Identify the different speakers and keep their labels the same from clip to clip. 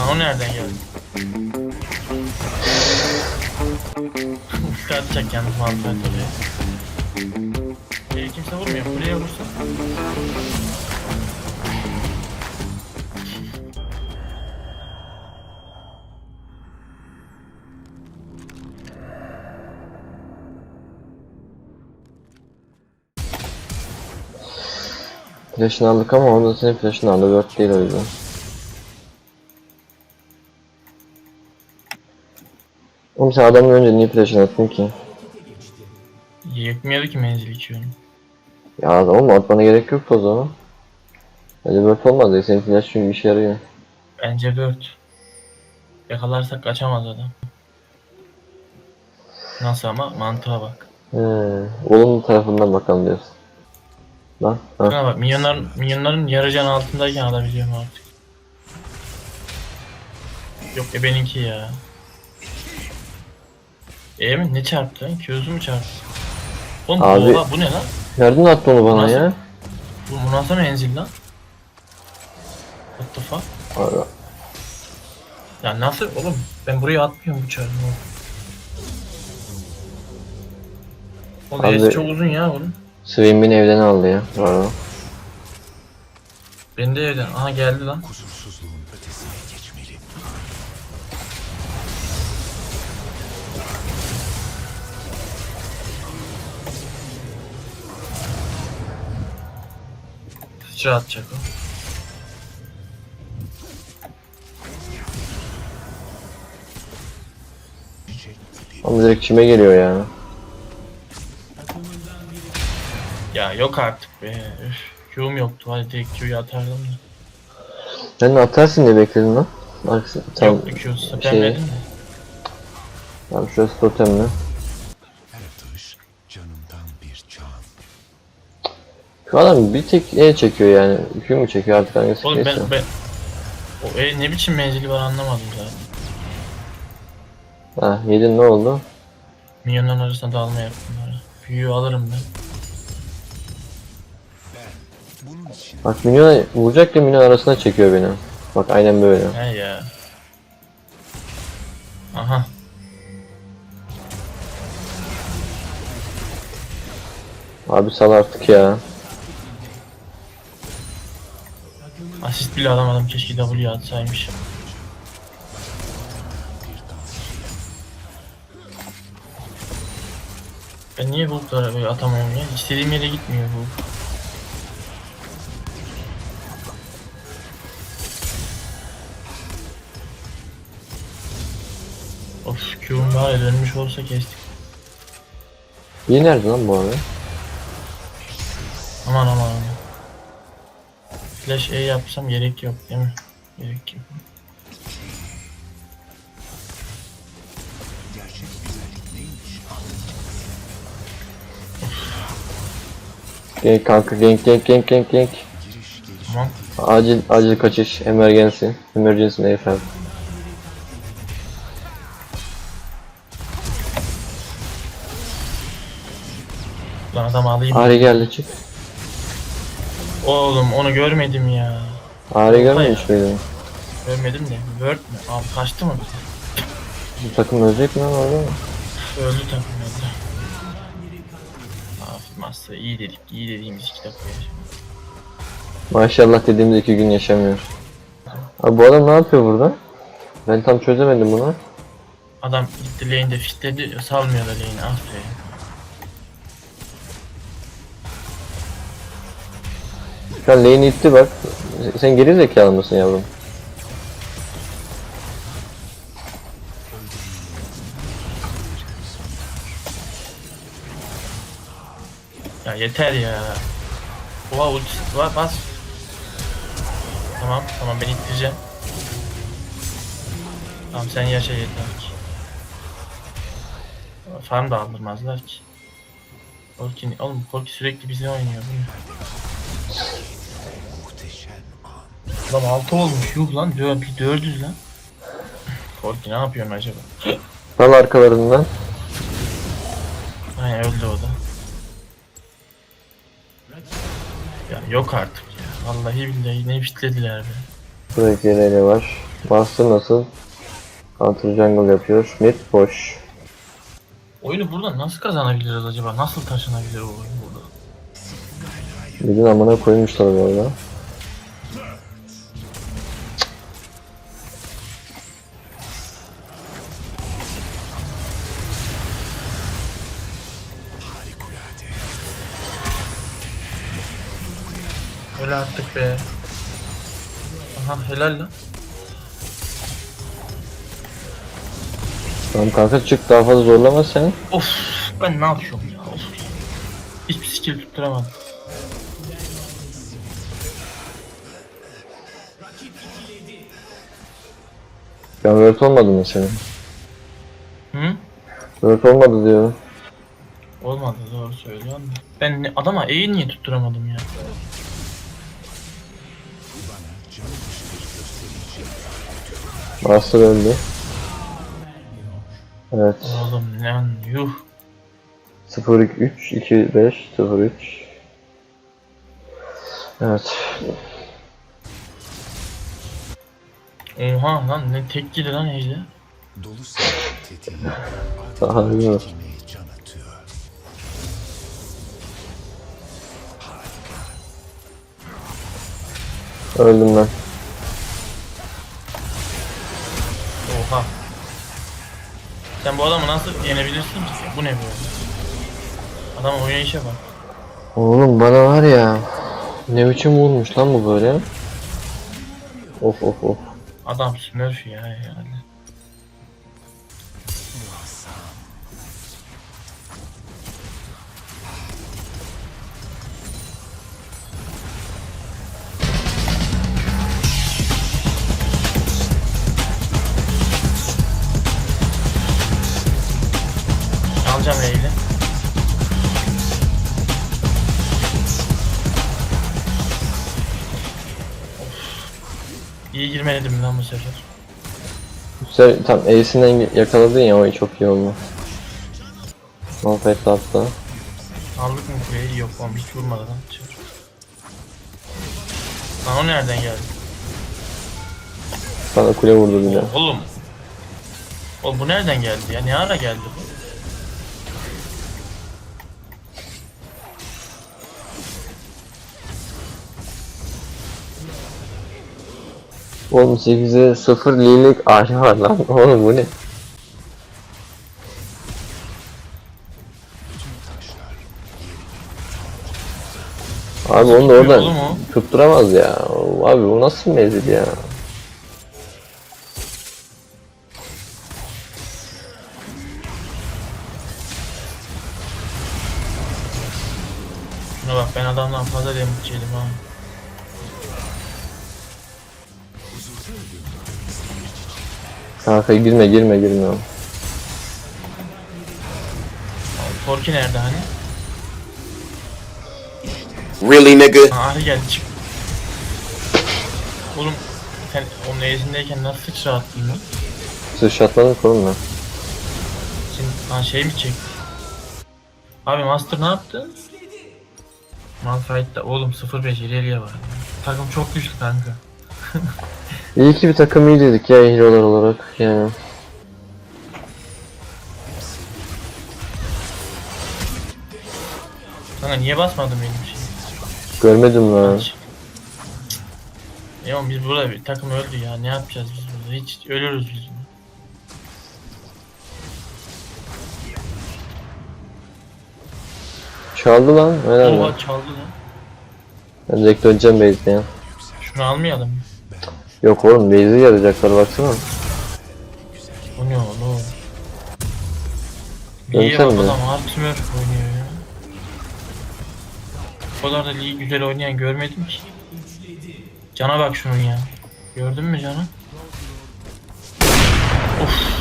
Speaker 1: Ha o nereden geldi? Ulti atacak yalnız mantığı oraya. Geri kimse vurmuyor. Buraya vursun.
Speaker 2: Flash'ını aldık ama onda senin flash'ını aldı. Word değil o yüzden. Oğlum sen adamın önce niye flash'ını attın ki?
Speaker 1: Yetmiyordu ki menzil içiyorum.
Speaker 2: Ya oğlum atmana gerek yoktu o zaman. Hadi Word olmaz senin flash çünkü işe yarıyor.
Speaker 1: Bence 4. Yakalarsak kaçamaz adam. Nasıl ama? Mantığa bak.
Speaker 2: He, olumlu tarafından bakalım diyorsun. Lan, ha.
Speaker 1: Şuna bak. Milyonlar, milyonların yarı can altındayken alabiliyorum artık. Yok e benimki ya. E mi? Ne çarptı? Mu çarptı? Oğlum
Speaker 2: Abi-
Speaker 1: oha, bu ne lan?
Speaker 2: Nereden attı onu bana
Speaker 1: Nasıl?
Speaker 2: ya?
Speaker 1: Bu, bu nasıl menzil lan? What the fuck?
Speaker 2: Abi,
Speaker 1: Ya nasıl oğlum? Ben buraya atmıyorum bu çarpı. Oğlum
Speaker 2: Abi-
Speaker 1: çok uzun ya bunun.
Speaker 2: Swim beni evden aldı ya. Bravo.
Speaker 1: Ben de evden. Aha geldi lan.
Speaker 3: Kusursuzluğun
Speaker 1: Sıçra atacak o.
Speaker 2: Ama direkt çime geliyor ya.
Speaker 1: Ya yok artık be. Üf. Yoktu. Hadi direkt Q'yu atardım da.
Speaker 2: Sen de atarsın diye bekledin lan. Bak sen
Speaker 1: Yoktu Q'su.
Speaker 2: şey-
Speaker 1: de.
Speaker 2: Tamam şurası totemli. Şu adam bir tek E çekiyor yani. Q mu çekiyor artık hangisi
Speaker 1: Oğlum
Speaker 2: neyse.
Speaker 1: ben, ben... O e, ne biçim menzili var anlamadım zaten.
Speaker 2: Ha yedin ne oldu?
Speaker 1: Milyonların arasında dalma yaptım bana. Büyüğü alırım ben.
Speaker 2: Bak minyon vuracak ya minyon arasına çekiyor beni. Bak aynen böyle.
Speaker 1: He ya. Aha.
Speaker 2: Abi sal artık ya.
Speaker 1: Asist bile alamadım. Keşke W atsaymış. Ben niye Hulk'lara böyle atamıyorum ya? İstediğim yere gitmiyor Hulk. Of Q'um var dönmüş olsa kestik.
Speaker 2: İyi nerede lan bu abi?
Speaker 1: Flash E yapsam gerek yok değil mi? Gerek yok.
Speaker 2: Gank kanka gank gank gank gank gank.
Speaker 1: Tamam.
Speaker 2: Acil acil kaçış. Emergency. Emergency ne efendim?
Speaker 1: Lan adam alayım.
Speaker 2: Ari geldi çık.
Speaker 1: Oğlum onu görmedim ya.
Speaker 2: Ari görmemiş miydin?
Speaker 1: Görmedim de. Word mü? Abi kaçtı mı?
Speaker 2: Bu takım ölecek mi lan orada?
Speaker 1: Öldü takım öldü. Abi Master iyi dedik. iyi dediğimiz iki dakika.
Speaker 2: Maşallah dediğimiz iki gün yaşamıyor. Abi bu adam ne yapıyor burada? Ben tam çözemedim bunu.
Speaker 1: Adam gitti lane'de fitledi. Salmıyor da lane'i. Aferin.
Speaker 2: Şu an lane itti bak. Sen geri zekalı mısın yavrum?
Speaker 1: Ya yeter ya. Oha ultisi var bas. Tamam tamam ben ittireceğim. Tamam sen yaşa yeter ki. Farm da aldırmazlar ki. Korki, oğlum Korki sürekli bize oynuyor bu ne? Adam 6 olmuş yuh lan dö bir 400 lan. Korki ne yapıyorsun acaba?
Speaker 2: Dal arkalarından.
Speaker 1: Aynen öldü o da. Ya yok artık ya. Vallahi billahi ne bitlediler be.
Speaker 2: Buraya geri var. Master nasıl? Counter jungle yapıyor. Mid boş.
Speaker 1: Oyunu buradan nasıl kazanabiliriz acaba? Nasıl taşınabilir o oyun burada?
Speaker 2: Midin amına koymuşlar bu arada.
Speaker 1: Öyle artık be. Aha helal lan.
Speaker 2: Tamam kanka çık daha fazla zorlama sen.
Speaker 1: Of ben ne yapıyorum ya of. Hiçbir skill tutturamadım.
Speaker 2: Ya word olmadı mı senin?
Speaker 1: Hı?
Speaker 2: Word olmadı diyorum.
Speaker 1: Olmadı doğru söylüyorsun. Ben ne- adama E'yi niye tutturamadım ya?
Speaker 2: Master öldü. Evet.
Speaker 1: Oğlum lan yuh.
Speaker 2: 0 3 2 5 0 3 Evet.
Speaker 1: Oha lan ne tek gidi lan E'yle.
Speaker 3: Dolu tetiği
Speaker 2: Daha iyi mi?
Speaker 3: kime can atıyor.
Speaker 2: Öldüm ben.
Speaker 1: Oha. Sen bu adamı nasıl yenebilirsin ki? Bu ne böyle? Adam oynayışa bak.
Speaker 2: Oğlum bana var ya. Ne biçim vurmuş lan bu böyle? Of of of.
Speaker 1: Adam smurf ya yani. İyi girmedim lan bu sefer.
Speaker 2: Sen tam Ace'inden yakaladın ya o çok iyi oldu. Malphite attı.
Speaker 1: Aldık mı kuleyi? Yok oğlum hiç vurmadı lan. Çır. Lan o nereden geldi?
Speaker 2: Sana kule vurdu bile.
Speaker 1: Oğlum. O bu nereden geldi ya? Ne ara geldi bu?
Speaker 2: Oğlum 8'e 0 lilik ağacı var lan. Oğlum bu ne? Abi onu da oradan tutturamaz ya. Abi bu nasıl mezil ya?
Speaker 1: Şuna bak ben adamdan fazla damage yedim ha.
Speaker 2: Kanka girme girme girme.
Speaker 1: Torki nerede hani?
Speaker 4: Really, nigga?
Speaker 1: Ha Ahri geldi çık. Oğlum sen onun ezindeyken nasıl sıçra attın lan?
Speaker 2: Sıçratmadım ki oğlum ben.
Speaker 1: Sen ha şey mi çekti? Abi Master ne yaptı? Malphite'da oğlum 0-5 ileriye var. Takım çok güçlü kanka.
Speaker 2: İyi ki bir takım iyi dedik ya hero'lar olarak yani.
Speaker 1: Kanka niye basmadın benim şey?
Speaker 2: Görmedim lan.
Speaker 1: Ya biz burada bir takım öldü ya. Ne yapacağız biz burada? Hiç ölürüz biz.
Speaker 2: Çaldı lan. Helal lan.
Speaker 1: Oha çaldı lan.
Speaker 2: Ben direkt döneceğim base'e ya.
Speaker 1: Şunu almayalım.
Speaker 2: Yok oğlum base'i yarayacaklar baksana.
Speaker 1: Bu ne oğlum?
Speaker 2: Dönsene
Speaker 1: bak
Speaker 2: mi?
Speaker 1: adam Hard Smurf oynuyor ya. O kadar da ligi güzel oynayan görmedim ki. Cana bak şunun ya. Gördün mü canı? Of.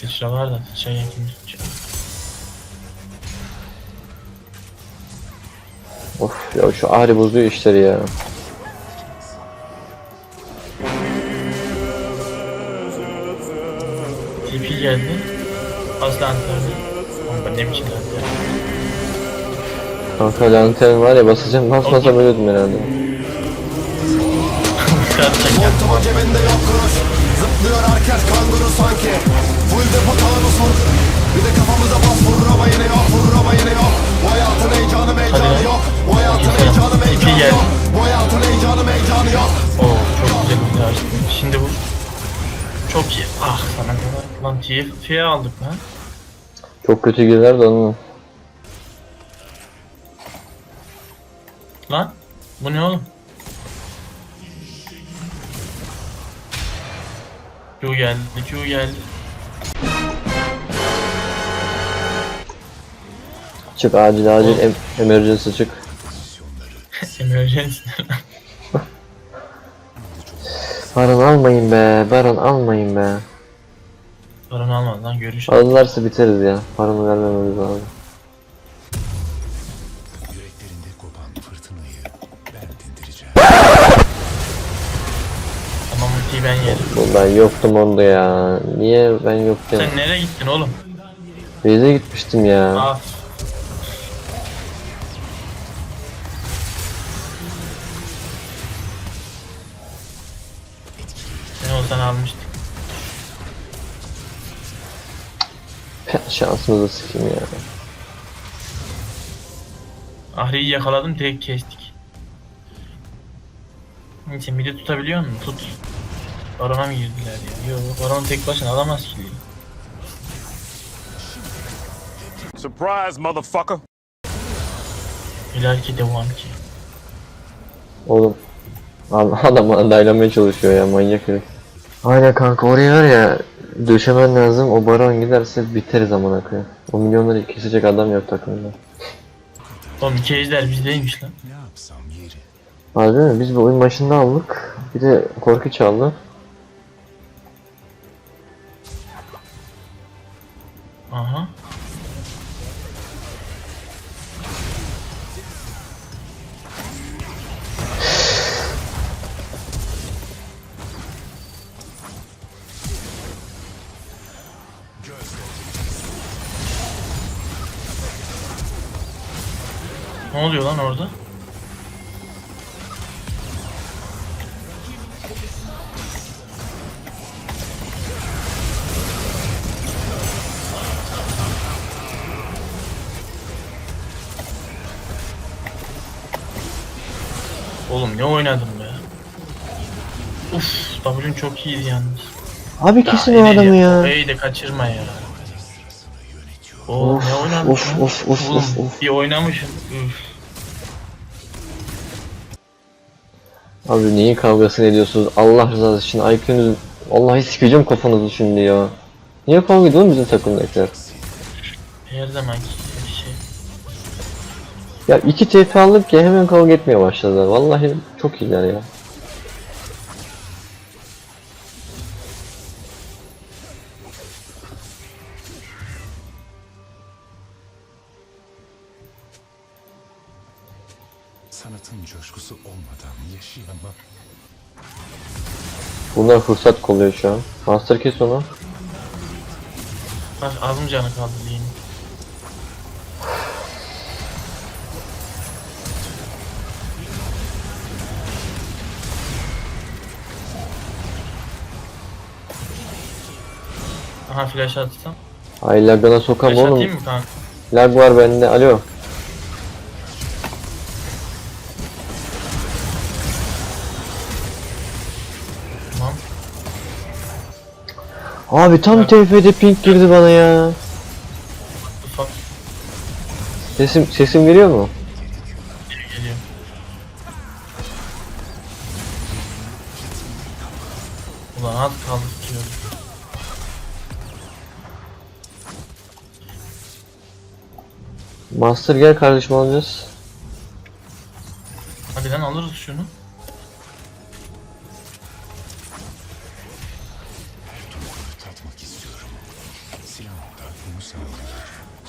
Speaker 1: Sıçra var da sıçra yakın tutacak.
Speaker 2: Of ya şu Ahri bozuyor işleri ya.
Speaker 1: TP geldi. Lanternı. Oğlum ben ne biçim lantern?
Speaker 2: Kanka lantern var ya basacağım basmasam ölüyordum herhalde.
Speaker 5: Montumun cebinde yok kuruş Zıplıyor herkes kanguru sanki Full depo taarruz vur Bir de kafamıza bas vurur ama yine yok Vurur ama yine yok Bu hayatın heyecanı meyecanı yok Bu hayatın heyecanı meyecanı yok Bu hayatın heyecanı meyecanı yok
Speaker 1: Oo çok güzel bir açtım. Şimdi bu. Çok iyi. Ah sana kadar. Lan TF'ye aldık lan.
Speaker 2: Çok kötü girdiler de onun.
Speaker 1: Lan. Bu ne oğlum? Q geldi, Q geldi.
Speaker 2: Çık acil acil em emergency çık.
Speaker 1: Emergency.
Speaker 2: Baron almayın be. Baron almayın be.
Speaker 1: Paranı almadı lan görüş.
Speaker 2: Alırlarsa biteriz ya. Paranı vermememiz lazım.
Speaker 3: Yüreklerinde kopan fırtınayı ben dindireceğim.
Speaker 1: Ama multiyi ben yerim.
Speaker 2: Bu ben yoktum onda ya. Niye ben yokken?
Speaker 1: Sen nereye gittin oğlum?
Speaker 2: Beyze gitmiştim ya.
Speaker 1: Ah. Olsan almıştık.
Speaker 2: Şansımızı sikeyim ya.
Speaker 1: Ahri'yi yakaladım direkt kestik. Neyse midi tutabiliyor musun? Tut. Barona mı girdiler ya? Yok Baron tek başına alamaz ki.
Speaker 6: Surprise, motherfucker.
Speaker 1: İler ki devam ki.
Speaker 2: Oğlum. Adam adam bana daylamaya çalışıyor ya manyak herif. Aynen kanka oraya var ya döşemen lazım o baron giderse biteriz amına koyayım. O milyonları kesecek adam yok takımda.
Speaker 1: Oğlum iki ejder bizdeymiş lan.
Speaker 2: Harbi mi? Biz bir oyun başında aldık. Bir de korku çaldı.
Speaker 1: Aha. Ne oluyor lan orada? Oğlum ne oynadım be. Uf, W'un çok iyiydi yalnız.
Speaker 2: Abi kesin o adamı ya.
Speaker 1: E'yi de kaçırma ya. Oo
Speaker 2: Of,
Speaker 1: ne oynamış
Speaker 2: of, of, of,
Speaker 1: Oğlum,
Speaker 2: of, of.
Speaker 1: Bir oynamışım. Üf.
Speaker 2: Abi neyin kavgasını ediyorsunuz? Allah rızası için IQ'nuz... Vallahi sikeceğim kafanızı şimdi ya. Niye kavga ediyor bizim takımdakiler?
Speaker 1: Her zamanki şey.
Speaker 2: Ya iki TF aldık ya hemen kavga etmeye başladılar. Vallahi çok iyiler ya. Bunlar fırsat kolluyor şu an. Master kes onu.
Speaker 1: Bak az mı canı kaldı diyeyim. Aha flash atsam.
Speaker 2: Ay lagana sokam
Speaker 1: Flash
Speaker 2: oğlum.
Speaker 1: atayım mı kanka?
Speaker 2: Lag var bende. Alo. Abi tam TF'de ping girdi bana ya. Sesim sesim geliyor mu?
Speaker 1: geliyor. Ulan az kaldı tutuyor.
Speaker 2: Master gel kardeşim alacağız.
Speaker 1: Hadi lan alırız şunu.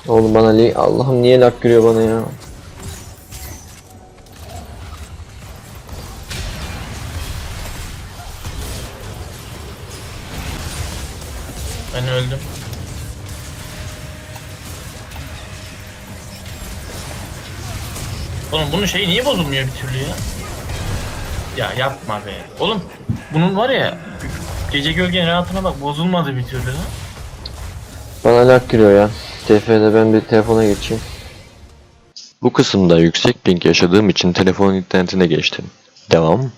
Speaker 2: Oğlum bana li Allah'ım niye lak giriyor bana ya?
Speaker 1: Ben öldüm. Oğlum bunun şeyi niye bozulmuyor bir türlü ya? Ya yapma be. Oğlum bunun var ya gece gölgenin rahatına bak bozulmadı bir türlü.
Speaker 2: Bana lak giriyor ya. TF'de ben bir telefona geçeyim. Bu kısımda yüksek ping yaşadığım için telefonun internetine geçtim. Devam.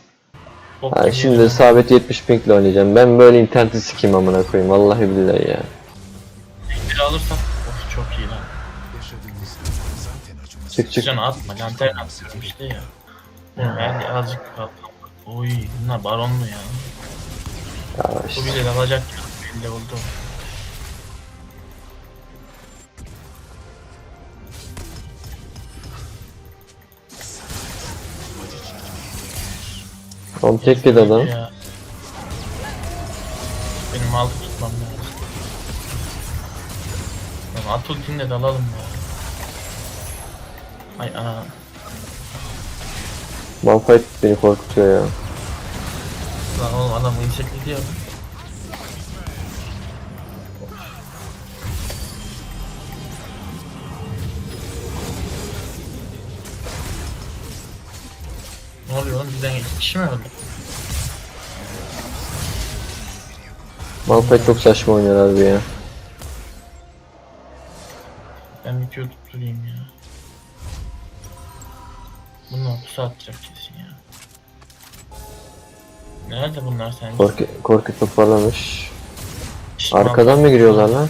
Speaker 1: Gibi
Speaker 2: şimdi
Speaker 1: ya.
Speaker 2: sabit 70 pingle oynayacağım. Ben böyle interneti sikeyim amına koyayım. Vallahi billahi ya.
Speaker 1: Bir alırsak of çok iyi lan.
Speaker 2: Çık çık.
Speaker 1: Canı atma lantern atıyorum işte ya. Ben de azıcık. Oy bunlar baronlu ya.
Speaker 2: Ya
Speaker 1: Bu
Speaker 2: işte.
Speaker 1: bile alacak ya. Belli oldu.
Speaker 2: Oğlum tek bir adam.
Speaker 1: Ya. Benim altı tutmam lazım. Lan at ultini de dalalım ya. Ay ana.
Speaker 2: Malphite beni korkutuyor ya.
Speaker 1: Lan oğlum adam insekli diyor. Ne oluyor oğlum bizden kişi mi öldü?
Speaker 2: Malphite çok saçma oynuyor abi ya.
Speaker 1: Ben bir Q tutturayım ya. Bunlar pusu atacak kesin ya. Nerede bunlar sence?
Speaker 2: Korku, korku toparlamış.
Speaker 1: Şşş,
Speaker 2: Arkadan mı giriyorlar lan?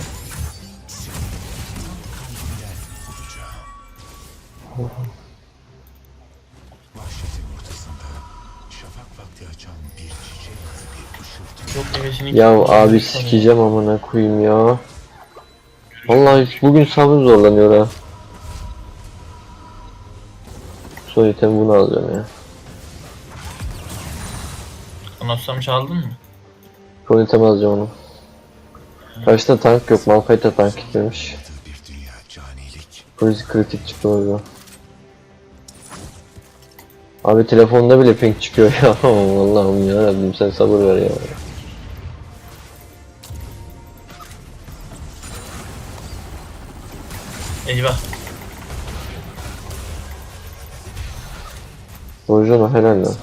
Speaker 2: Ya abi sikeceğim amına koyayım ya. Vallahi bugün sabrım zorlanıyor ha. Son item bunu alacağım ya.
Speaker 1: Anlatsam çaldın mı?
Speaker 2: Son item alacağım onu. Karşıda tank yok. Malphite tank gitmemiş.
Speaker 3: Bir dünya canilik.
Speaker 2: Kritik kritik çıktı orada. Abi telefonda bile ping çıkıyor ya. Allah'ım ya Rabbim sen sabır ver ya.
Speaker 1: Eyvah.
Speaker 2: Borjana helal lan.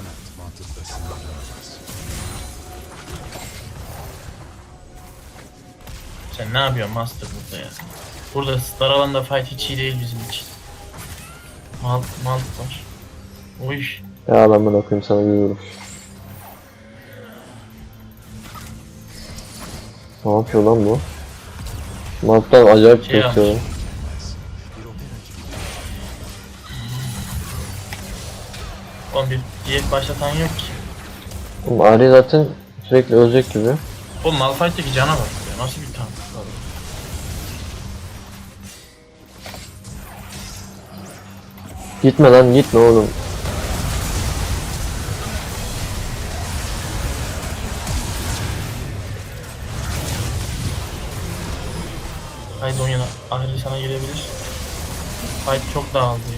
Speaker 1: Sen ne yapıyorsun Master burada ya? Burada Star alanda fight hiç iyi değil bizim için. Mal, mal var. Oy.
Speaker 2: Ya ben bunu okuyayım sana vuruş. Ne yapıyor lan bu? Malphite acayip
Speaker 1: Şey
Speaker 2: şey
Speaker 1: diyet başlatan yok ki.
Speaker 2: Oğlum Ari zaten sürekli ölecek gibi.
Speaker 1: Oğlum Malphite'deki cana bak ya. Nasıl bir tank var? o?
Speaker 2: Gitme lan gitme oğlum.
Speaker 1: Haydi oyuna. Ahri sana gelebilir. Fight çok dağıldı ya.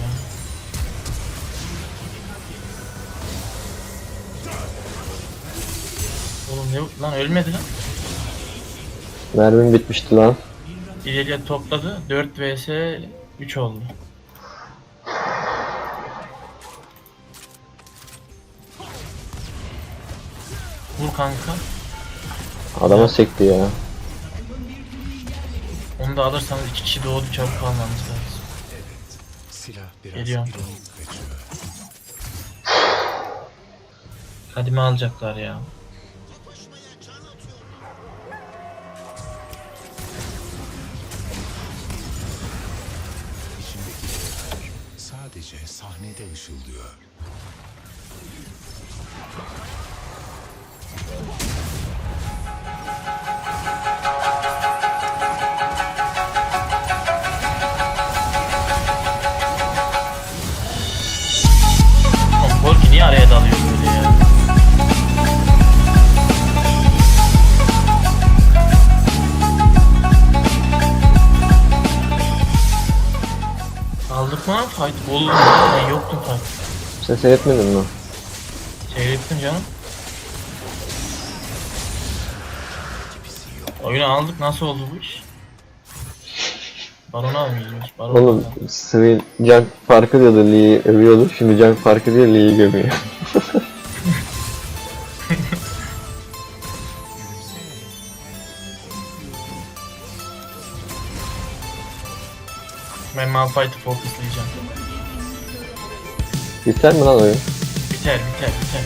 Speaker 1: Ne lan ölmedi lan.
Speaker 2: Mermim bitmişti lan.
Speaker 1: İleriye topladı. 4 vs 3 oldu. Vur kanka.
Speaker 2: Adama sekti ya.
Speaker 1: Onu da alırsanız iki kişi doğdu çabuk almanız lazım.
Speaker 3: Silah biraz
Speaker 1: Geliyorum. Kadime alacaklar ya.
Speaker 3: Sahnede ışıldıyor.
Speaker 1: Fight? Bol ben yoktum fight.
Speaker 2: Sen seyretmedin mi?
Speaker 1: Seyrettim canım. Oyunu aldık nasıl oldu bu iş? Baron almayacağız. Baron
Speaker 2: Oğlum. Swain Junk farkı diyordu Lee'yi övüyordu. Şimdi Junk farkı diye Lee'yi gömüyor.
Speaker 1: Malphite'ı focuslayacağım.
Speaker 2: Biter mi lan oyun?
Speaker 1: Biter biter biter.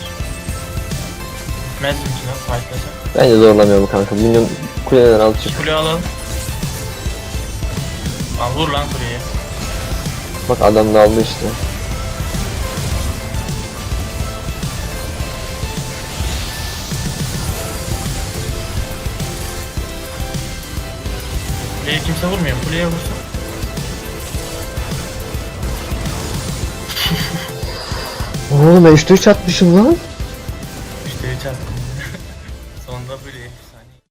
Speaker 1: Bitmez mi ki lan fightlasak?
Speaker 2: Bence zorlamıyor bu kanka. Minyon kuleler al çık.
Speaker 1: Kule alalım. Al vur lan kuleye.
Speaker 2: Bak adam da aldı işte.
Speaker 1: Kuleye kimse vurmuyor. Kuleye vursun.
Speaker 2: Oğlum 5 3 atmışım lan.